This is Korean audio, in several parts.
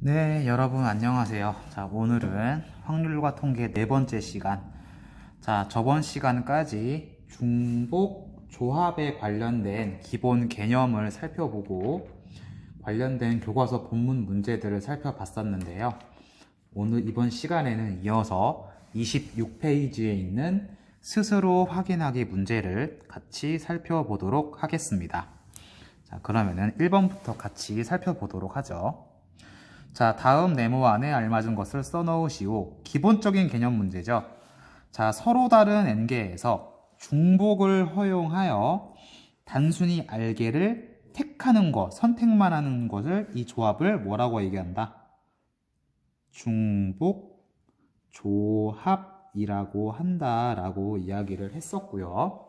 네, 여러분 안녕하세요. 자, 오늘은 확률과 통계 네 번째 시간. 자, 저번 시간까지 중복 조합에 관련된 기본 개념을 살펴보고 관련된 교과서 본문 문제들을 살펴봤었는데요. 오늘 이번 시간에는 이어서 26페이지에 있는 스스로 확인하기 문제를 같이 살펴보도록 하겠습니다. 자, 그러면은 1번부터 같이 살펴보도록 하죠. 자, 다음 네모 안에 알맞은 것을 써넣으시오. 기본적인 개념 문제죠. 자, 서로 다른 n개에서 중복을 허용하여 단순히 알개를 택하는 것, 선택만 하는 것을 이 조합을 뭐라고 얘기한다? 중복 조합이라고 한다라고 이야기를 했었고요.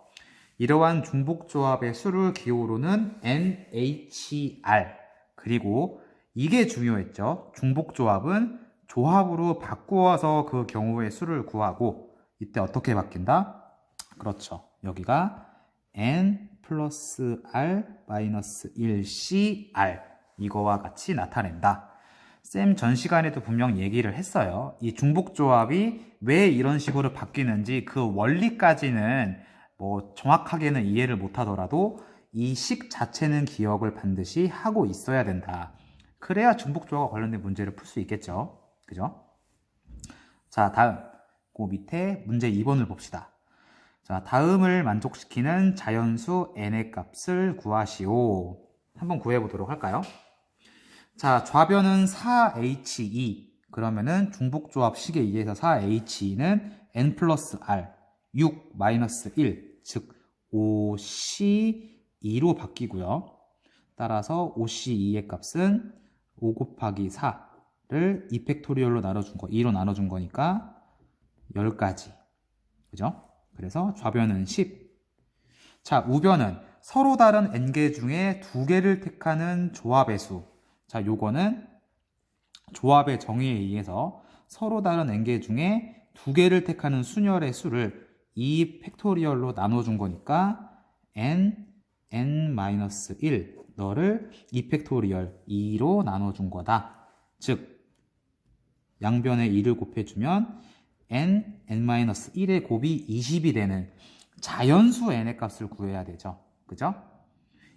이러한 중복 조합의 수를 기호로는 NHR 그리고 이게 중요했죠. 중복 조합은 조합으로 바꾸어서 그 경우의 수를 구하고 이때 어떻게 바뀐다? 그렇죠. 여기가 n 플러스 r 마이너스 1cr 이거와 같이 나타낸다. 쌤 전 시간에도 분명 얘기를 했어요. 이 중복 조합이 왜 이런 식으로 바뀌는지 그 원리까지는 뭐 정확하게는 이해를 못하더라도 이 식 자체는 기억을 반드시 하고 있어야 된다. 그래야 중복 조합과 관련된 문제를 풀 수 있겠죠. 그죠? 자, 다음. 그 밑에 문제 2번을 봅시다. 자, 다음을 만족시키는 자연수 n의 값을 구하시오. 한번 구해보도록 할까요? 자, 좌변은 4he. 그러면은 중복조합식에 의해서 4he는 n 플러스 r, 6 마이너스 1, 즉 5c2로 바뀌고요. 따라서 5c2의 값은 5 곱하기 4를 2팩토리얼로 나눠준 거, 2로 나눠준 거니까 10가지. 그죠? 그래서 좌변은 10. 자, 우변은 서로 다른 n개 중에 두 개를 택하는 조합의 수. 자, 요거는 조합의 정의에 의해서 서로 다른 n개 중에 두 개를 택하는 순열의 수를 2 팩토리얼로 나눠준 거니까 n, n-1 너를 2 팩토리얼 2로 나눠준 거다. 즉 양변에 2를 곱해주면 n, n-1의 곱이 20이 되는 자연수 n의 값을 구해야 되죠. 그죠?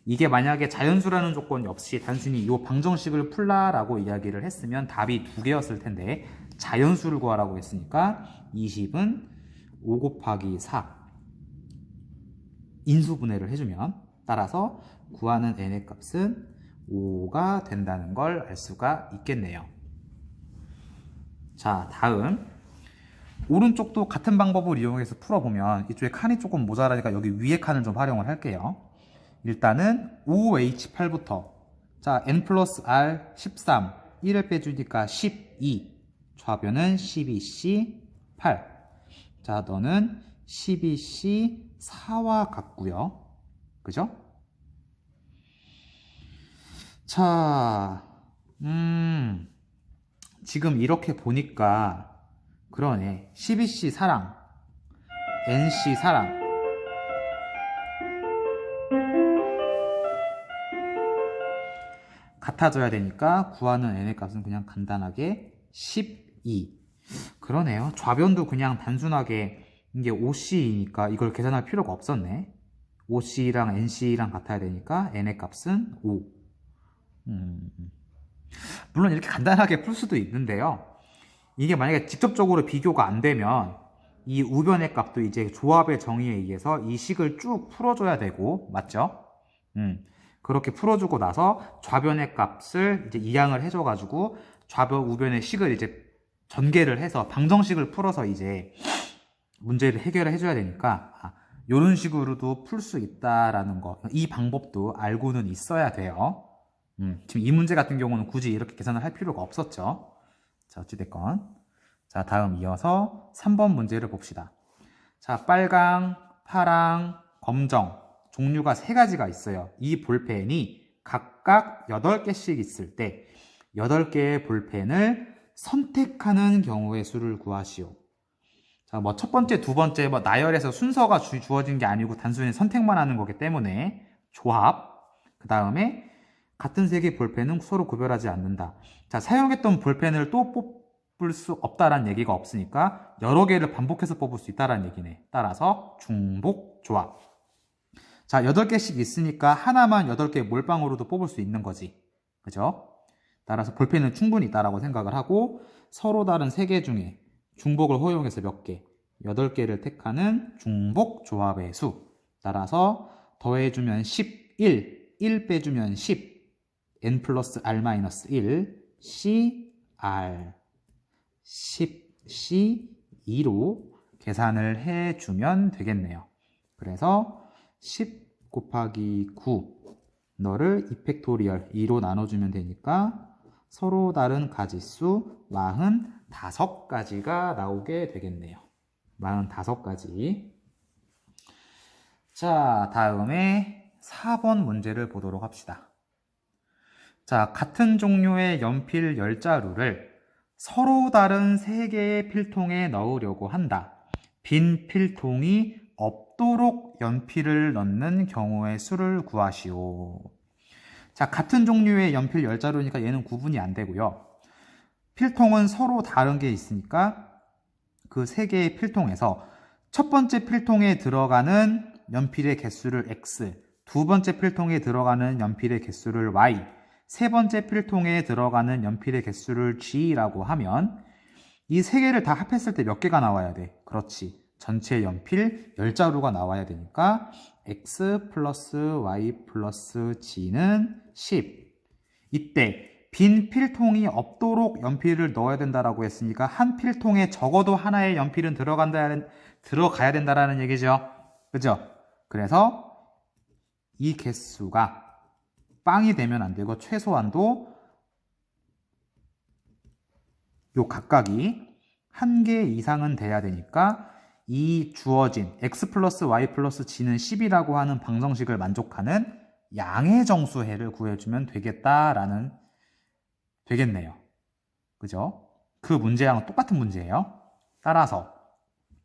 이게 만약에 자연수라는 조건이 없이 단순히 이 방정식을 풀라라고 이야기를 했으면 답이 두 개였을 텐데 자연수를 구하라고 했으니까 20은 5 곱하기 4 인수분해를 해주면 따라서 구하는 n의 값은 5가 된다는 걸 알 수가 있겠네요. 자, 다음. 오른쪽도 같은 방법을 이용해서 풀어보면 이쪽에 칸이 조금 모자라니까 여기 위에 칸을 좀 활용을 할게요. 일단은 5H8부터 자, n 플러스 R 13, 1을 빼주니까 12, 좌변은 12C 8. 자, 너는 12C 4와 같고요. 그죠? 자, 음, 지금 이렇게 보니까 그러네. 12C 사랑, NC 사랑. 같아져야 되니까 구하는 n의 값은 그냥 간단하게 12. 그러네요. 좌변도 그냥 단순하게 이게 5c니까 이걸 계산할 필요가 없었네. 5c랑 nc랑 같아야 되니까 n의 값은 5. 음. 물론 이렇게 간단하게 풀 수도 있는데요. 이게 만약에 직접적으로 비교가 안 되면 이 우변의 값도 이제 조합의 정의에 의해서 이 식을 쭉 풀어줘야 되고, 맞죠? 음. 그렇게 풀어주고 나서 좌변의 값을 이제 이항을 해줘가지고 좌변, 우변의 식을 이제 전개를 해서 방정식을 풀어서 이제 문제를 해결을 해줘야 되니까 아, 이런 식으로도 풀 수 있다라는 거. 이 방법도 알고는 있어야 돼요. 음, 지금 이 문제 같은 경우는 굳이 이렇게 계산을 할 필요가 없었죠. 자, 어찌됐건. 자, 다음 이어서 3번 문제를 봅시다. 자, 빨강, 파랑, 검정. 종류가 세 가지가 있어요. 이 볼펜이 각각 8개씩 있을 때 8개의 볼펜을 선택하는 경우의 수를 구하시오. 자, 뭐 첫 번째, 두 번째 뭐 나열해서 순서가 주, 주어진 게 아니고 단순히 선택만 하는 거기 때문에 조합. 그 다음에 같은 색의 볼펜은 서로 구별하지 않는다. 자, 사용했던 볼펜을 또 뽑을 수 없다라는 얘기가 없으니까 여러 개를 반복해서 뽑을 수 있다라는 얘기네. 따라서 중복 조합. 자, 8개씩 있으니까 하나만 8개 몰빵으로도 뽑을 수 있는 거지. 그죠? 따라서 볼펜은 충분히 있다라고 생각을 하고 서로 다른 3개 중에 중복을 허용해서 몇 개, 8개를 택하는 중복 조합의 수. 따라서 더해주면 11, 1 빼주면 10, n 플러스 r 마이너스 1, c, r, 10, c, 2로 계산을 해주면 되겠네요. 그래서 10 곱하기 9 너를 이펙토리얼 2로 나눠주면 되니까 서로 다른 가지수 45가지가 나오게 되겠네요. 45가지. 자, 다음에 4번 문제를 보도록 합시다. 자, 같은 종류의 연필 10자루를 서로 다른 3개의 필통에 넣으려고 한다. 빈 필통이 없도록 연필을 넣는 경우의 수를 구하시오. 자, 같은 종류의 연필 10자루니까 얘는 구분이 안 되고요. 필통은 서로 다른 게 있으니까 그 세 개의 필통에서 첫 번째 필통에 들어가는 연필의 개수를 x, 두 번째 필통에 들어가는 연필의 개수를 y, 세 번째 필통에 들어가는 연필의 개수를 g라고 하면 이 세 개를 다 합했을 때 몇 개가 나와야 돼? 그렇지. 전체 연필 10자루가 나와야 되니까 x 플러스 y 플러스 g는 10. 이때 빈 필통이 없도록 연필을 넣어야 된다라고 했으니까 한 필통에 적어도 하나의 연필은 들어간다 들어가야 된다라는 얘기죠. 그죠? 그래서 이 개수가 빵이 되면 안 되고 최소한도 요 각각이 한 개 이상은 돼야 되니까 이 주어진 x 플러스 y 플러스 g는 10이라고 하는 방정식을 만족하는 양의 정수해를 구해주면 되겠다라는 되겠네요. 그죠? 그 문제랑 똑같은 문제예요. 따라서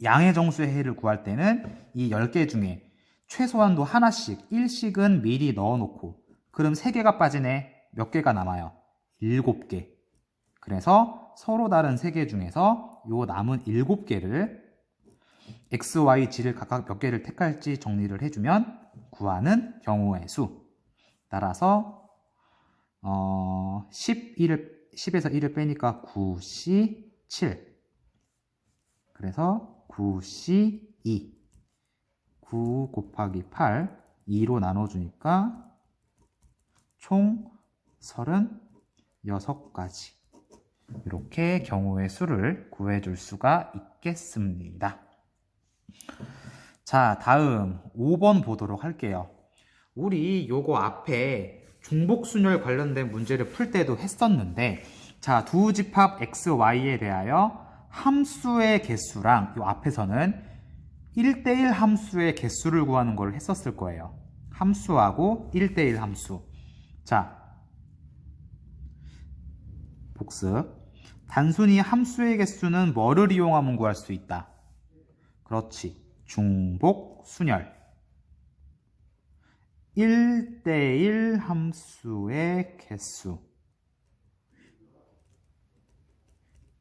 양의 정수의 해를 구할 때는 이 10개 중에 최소한도 하나씩 1씩은 미리 넣어놓고 그럼 3개가 빠지네. 몇 개가 남아요? 7개. 그래서 서로 다른 3개 중에서 요 남은 7개를 x, y, g를 각각 몇 개를 택할지 정리를 해주면 구하는 경우의 수. 따라서 어, 11을 10에서 1을 빼니까 9c 7. 그래서 9c 2. 9 곱하기 8 2로 나눠주니까 총 36가지. 이렇게 경우의 수를 구해줄 수가 있겠습니다. 자, 다음 5번 보도록 할게요. 우리 요거 앞에 중복순열 관련된 문제를 풀 때도 했었는데 자, 두 집합 x, y에 대하여 함수의 개수랑 요 앞에서는 1대1 함수의 개수를 구하는 걸 했었을 거예요. 함수하고 1대1 함수. 자, 복습. 단순히 함수의 개수는 뭐를 이용하면 구할 수 있다? 그렇지. 중복 순열. 1대1 함수의 개수.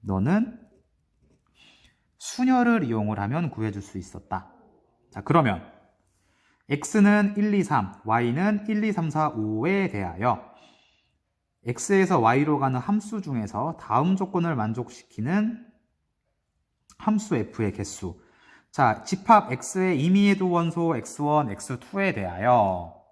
너는 순열을 이용을 하면 구해줄 수 있었다. 자, 그러면 x는 1, 2, 3, y는 1, 2, 3, 4, 5에 대하여 x에서 y로 가는 함수 중에서 다음 조건을 만족시키는 함수 f의 개수. 자, 집합 x의 임의의 원소 x1, x2에 대하여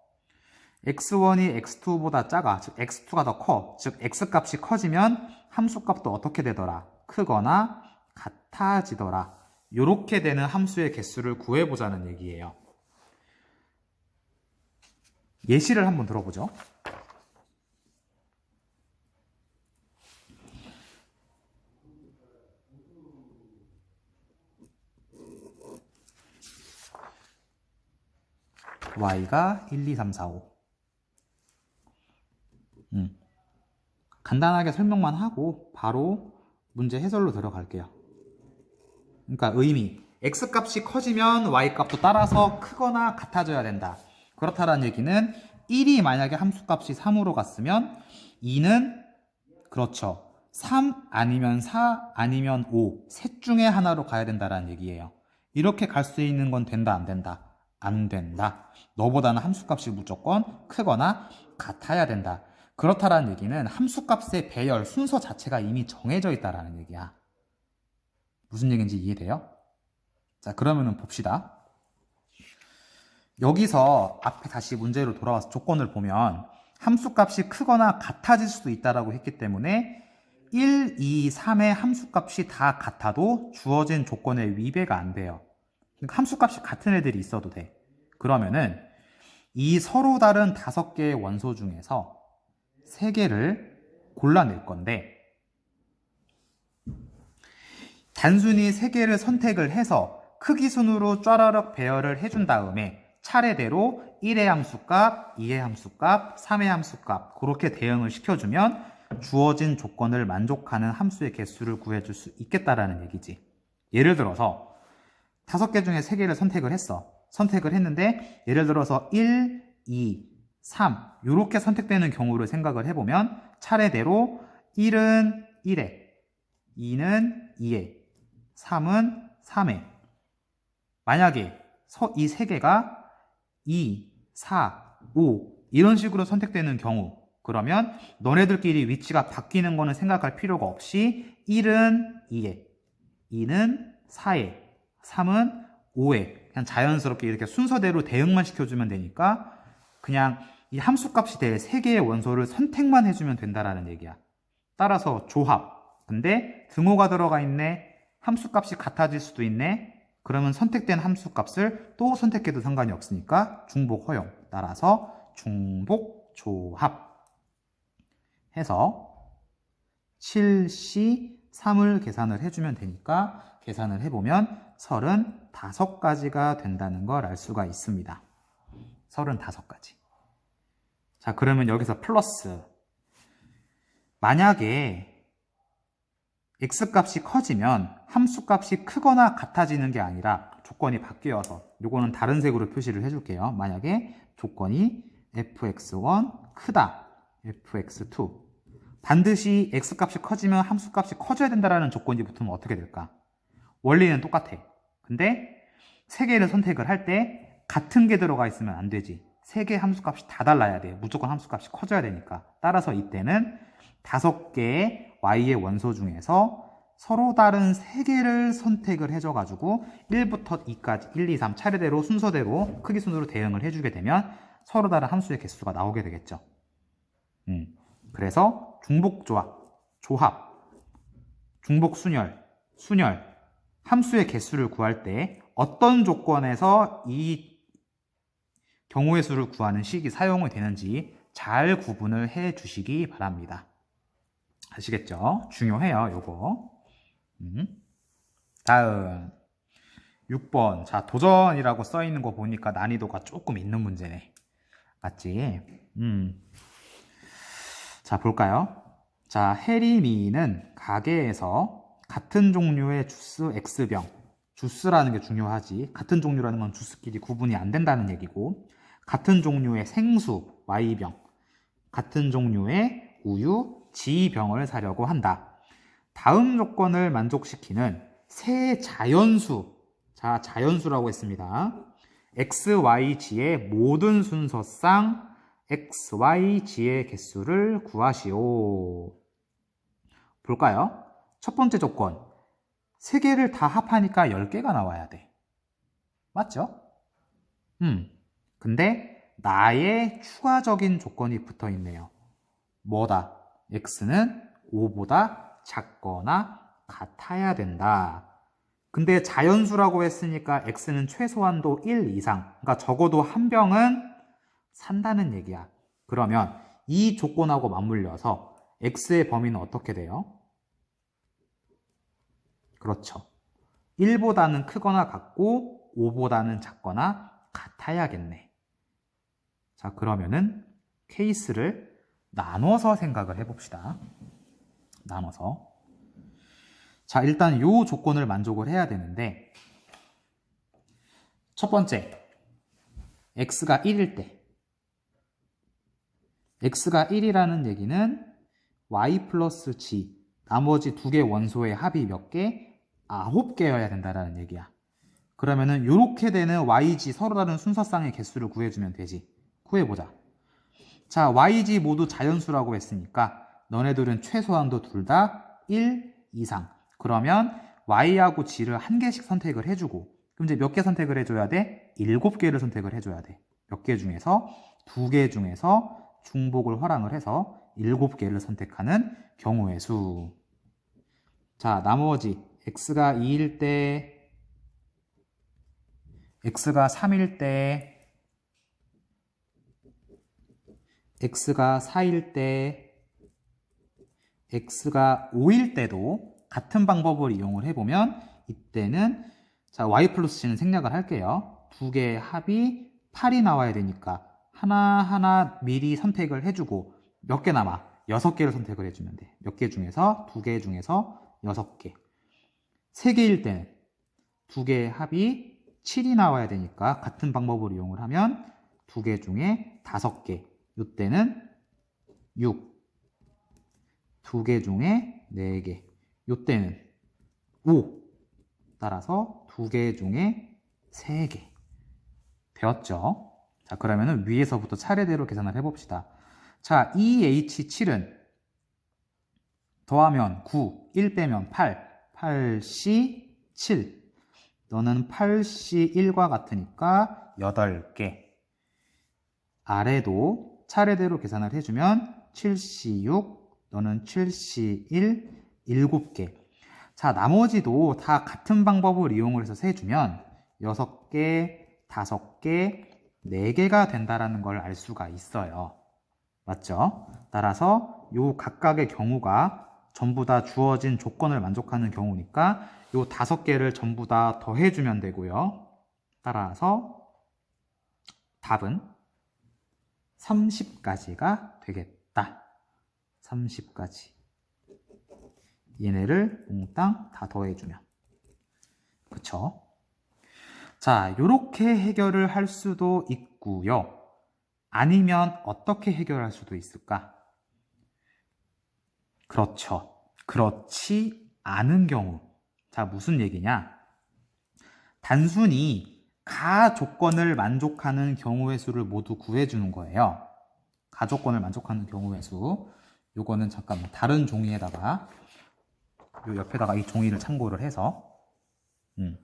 x1이 x2보다 작아, 즉 x2가 더 커, 즉 x값이 커지면 함수값도 어떻게 되더라? 크거나 같아지더라. 이렇게 되는 함수의 개수를 구해보자는 얘기예요. 예시를 한번 들어보죠. Y가 1, 2, 3, 4, 5. 음. 간단하게 설명만 하고 바로 문제 해설로 들어갈게요. 그러니까 의미. x 값이 커지면 y 값도 따라서 크거나 같아져야 된다. 그렇다는 얘기는 1이 만약에 함수값이 3으로 갔으면 2는 그렇죠. 3 아니면 4 아니면 5. 셋 중에 하나로 가야 된다라는 얘기예요. 이렇게 갈 수 있는 건 된다 안 된다? 안 된다. 너보다는 함수값이 무조건 크거나 같아야 된다. 그렇다라는 얘기는 함수값의 배열 순서 자체가 이미 정해져 있다라는 얘기야. 무슨 얘기인지 이해돼요? 자, 그러면은 봅시다. 여기서 앞에 다시 문제로 돌아와서 조건을 보면 함수값이 크거나 같아질 수도 있다라고 했기 때문에 1, 2, 3의 함수값이 다 같아도 주어진 조건에 위배가 안 돼요. 그러니까 함수값이 같은 애들이 있어도 돼. 그러면은 이 서로 다른 다섯 개의 원소 중에서 세 개를 골라낼 건데 단순히 세 개를 선택을 해서 크기 순으로 쫘라락 배열을 해준 다음에 차례대로 1의 함수값, 2의 함수값, 3의 함수값 그렇게 대응을 시켜주면 주어진 조건을 만족하는 함수의 개수를 구해줄 수 있겠다라는 얘기지. 예를 들어서 다섯 개 중에 세 개를 선택을 했어. 선택을 했는데 예를 들어서 1, 2, 3 이렇게 선택되는 경우를 생각을 해보면 차례대로 1은 1에 2는 2에 3은 3에 만약에 이 세 개가 2, 4, 5 이런 식으로 선택되는 경우 그러면 너네들끼리 위치가 바뀌는 거는 생각할 필요가 없이 1은 2에 2는 4에 3은 5에 그냥 자연스럽게 이렇게 순서대로 대응만 시켜주면 되니까 그냥 이 함수값이 될세 개의 원소를 선택만 해주면 된다라는 얘기야. 따라서 조합. 근데 등호가 들어가 있네. 함수값이 같아질 수도 있네. 그러면 선택된 함수값을 또 선택해도 상관이 없으니까 중복 허용. 따라서 중복 조합. 해서 7C 3을 계산을 해주면 되니까 계산을 해보면 35가지가 된다는 걸 알 수가 있습니다. 35가지. 자, 그러면 여기서 플러스. 만약에 x값이 커지면 함수값이 크거나 같아지는 게 아니라 조건이 바뀌어서 요거는 다른 색으로 표시를 해줄게요. 만약에 조건이 fx1 크다, fx2 반드시 x값이 커지면 함수값이 커져야 된다는 조건이 붙으면 어떻게 될까? 원리는 똑같아. 근데 세 개를 선택을 할 때 같은 게 들어가 있으면 안 되지. 세 개 함수값이 다 달라야 돼. 무조건 함수값이 커져야 되니까. 따라서 이때는 다섯 개의 y의 원소 중에서 서로 다른 세 개를 선택을 해줘가지고 1부터 2까지 1, 2, 3 차례대로 순서대로 크기 순으로 대응을 해주게 되면 서로 다른 함수의 개수가 나오게 되겠죠. 음, 그래서 중복 조합, 조합, 중복 순열, 순열, 함수의 개수를 구할 때 어떤 조건에서 이 경우의 수를 구하는 식이 사용이 되는지 잘 구분을 해 주시기 바랍니다. 아시겠죠? 중요해요, 요거. 음. 다음 6번 자 도전이라고 써 있는 거 보니까 난이도가 조금 있는 문제네 맞지? 음. 자 볼까요? 자 해리미는 가게에서 같은 종류의 주스 X병 주스라는 게 중요하지 같은 종류라는 건 주스끼리 구분이 안 된다는 얘기고 같은 종류의 생수 Y병 같은 종류의 우유 G병을 사려고 한다 다음 조건을 만족시키는 세 자연수, 자, 자연수라고 했습니다. x, y, g의 모든 순서상 x, y, g의 개수를 구하시오. 볼까요? 첫 번째 조건. 세 개를 다 합하니까 10개가 나와야 돼. 맞죠? 음. 근데 나의 추가적인 조건이 붙어 있네요. 뭐다? x는 5보다 작거나 같아야 된다. 근데 자연수라고 했으니까 x는 최소한도 1 이상, 그러니까 적어도 한 병은 산다는 얘기야. 그러면 이 조건하고 맞물려서 x의 범위는 어떻게 돼요? 그렇죠. 1보다는 크거나 같고 5보다는 작거나 같아야겠네. 자, 그러면은 케이스를 나눠서 생각을 해봅시다. 나눠서 자 일단 요 조건을 만족을 해야 되는데 첫 번째 x가 1일 때 x가 1이라는 얘기는 y 플러스 g 나머지 두 개 원소의 합이 몇 개? 9개여야 된다라는 얘기야. 그러면은 요렇게 되는 yg 서로 다른 순서쌍의 개수를 구해주면 되지. 구해보자. 자, yg 모두 자연수라고 했으니까 너네들은 최소한도 둘 다 1 이상. 그러면 y하고 g를 한 개씩 선택을 해주고 그럼 이제 몇 개 선택을 해줘야 돼? 7개를 선택을 해줘야 돼. 몇 개 중에서 두 개 중에서 중복을 허락을 해서 7개를 선택하는 경우의 수. 자, 나머지 x가 2일 때 x가 3일 때 x가 4일 때 x가 5일 때도 같은 방법을 이용을 해보면 이때는 자 y 플러스 c는 생략을 할게요. 두 개의 합이 8이 나와야 되니까 하나하나 미리 선택을 해주고 몇 개 남아? 6개를 선택을 해주면 돼. 몇 개 중에서 두 개 중에서 6개. 3개일 때는 두 개의 합이 7이 나와야 되니까 같은 방법을 이용을 하면 두 개 중에 5개. 이때는 6. 두 개 중에 4개. 이때는 5. 따라서 두 개 중에 3개. 되었죠? 자, 그러면은 위에서부터 차례대로 계산을 해봅시다. 자, 2H7은 더하면 9, 1 빼면 8, 8C 7. 너는 8C 1과 같으니까 8개. 아래도 차례대로 계산을 해주면 7C 6, 너는 7C 1, 7개. 자, 나머지도 다 같은 방법을 이용을 해서 세주면 6개, 5개, 4개가 된다라는 걸 알 수가 있어요. 맞죠? 따라서 요 각각의 경우가 전부 다 주어진 조건을 만족하는 경우니까 요 다섯 개를 전부 다 더해주면 되고요. 따라서 답은 30까지가 되겠다. 30까지. 얘네를 몽땅 다 더해주면. 그쵸? 자, 요렇게 해결을 할 수도 있고요. 아니면 어떻게 해결할 수도 있을까? 그렇죠. 그렇지 않은 경우. 자, 무슨 얘기냐? 단순히 가 조건을 만족하는 경우의 수를 모두 구해주는 거예요. 가 조건을 만족하는 경우의 수. 요거는 잠깐만 다른 종이에다가 요 옆에다가 이 종이를 참고를 해서 음.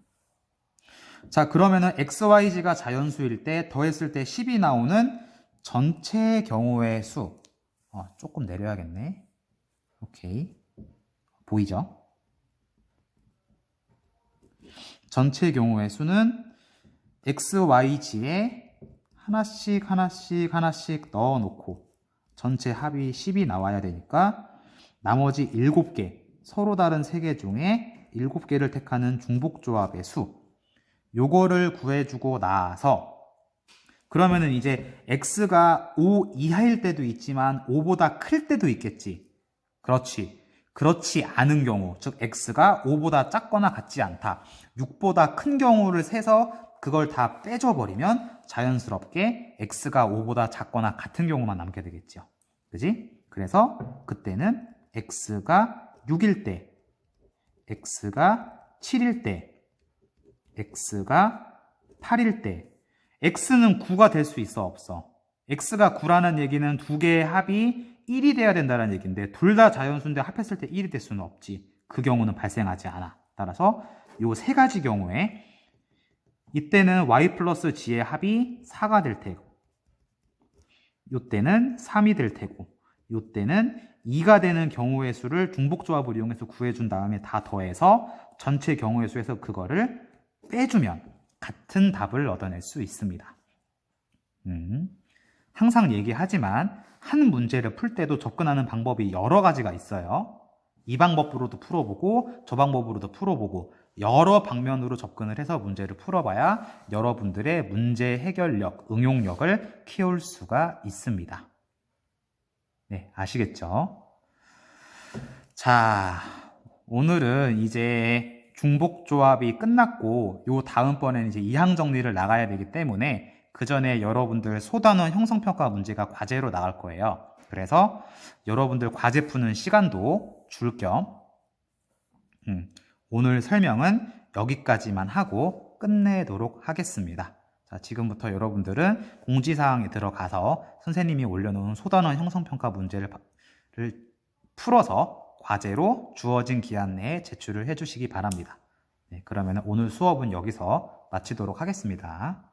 자 그러면은 xyz가 자연수일 때 더했을 때 10이 나오는 전체 경우의 수 어, 조금 내려야겠네 오케이 보이죠? 전체 경우의 수는 xyz에 하나씩 하나씩 하나씩 넣어 놓고 전체 합이 10이 나와야 되니까 나머지 7개 서로 다른 3개 중에 7개를 택하는 중복조합의 수 요거를 구해주고 나서 그러면은 이제 x가 5 이하일 때도 있지만 5보다 클 때도 있겠지 그렇지. 그렇지 않은 경우 즉 x가 5보다 작거나 같지 않다. 6보다 큰 경우를 세서 그걸 다 빼줘버리면 자연스럽게 x가 5보다 작거나 같은 경우만 남게 되겠죠 그지? 그래서 그때는 x가 6일 때 x가 7일 때 x가 8일 때. X는 9가 될 수 있어 없어? X가 9라는 얘기는 두 개의 합이 1이 돼야 된다는 얘기인데 둘 다 자연수인데 합했을 때 1이 될 수는 없지. 그 경우는 발생하지 않아. 따라서 요 세 가지 경우에 이때는 y 플러스 g의 합이 4가 될 테고 요때는 3이 될 테고 요때는 2가 되는 경우의 수를 중복조합을 이용해서 구해준 다음에 다 더해서 전체 경우의 수에서 그거를 빼주면 같은 답을 얻어낼 수 있습니다. 음, 항상 얘기하지만 한 문제를 풀 때도 접근하는 방법이 여러 가지가 있어요. 이 방법으로도 풀어보고 저 방법으로도 풀어보고 여러 방면으로 접근을 해서 문제를 풀어봐야 여러분들의 문제 해결력, 응용력을 키울 수가 있습니다. 네, 아시겠죠? 자, 오늘은 이제 중복 조합이 끝났고 요 다음번에는 이제 이항 정리를 나가야 되기 때문에 그 전에 여러분들 소단원 형성평가 문제가 과제로 나갈 거예요. 그래서 여러분들 과제 푸는 시간도 줄겸 음, 오늘 설명은 여기까지만 하고 끝내도록 하겠습니다. 자, 지금부터 여러분들은 공지사항에 들어가서 선생님이 올려놓은 소단원 형성평가 문제를 풀어서 과제로 주어진 기한 내에 제출을 해주시기 바랍니다. 네, 그러면 오늘 수업은 여기서 마치도록 하겠습니다.